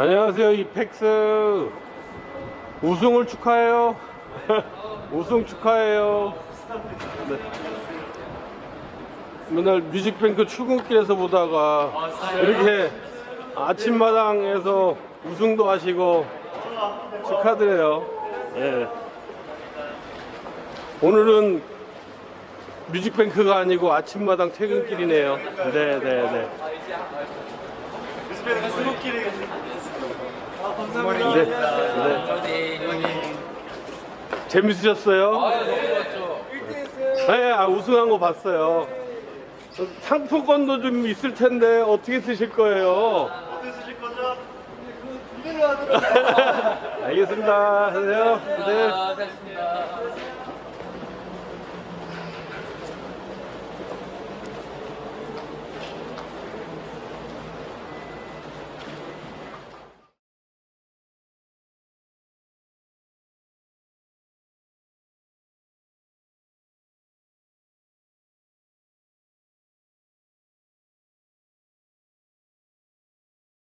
안녕하세요 이펙스. 우승을 축하해요. 우승 축하해요. 네. 맨날 뮤직뱅크 출근길에서 보다가 이렇게 아침마당에서 우승도 하시고 축하드려요. 예. 오늘은 뮤직뱅크가 아니고 아침마당 퇴근길이네요. 네네네 네, 네. 재밌으셨어요? 네, 아, 우승한 거 봤어요. 상품권도 좀 있을 텐데 어떻게 쓰실 거예요? 어떻게 쓰실 거죠? 알겠습니다. 하세요. 네. 아, 잘했습니다.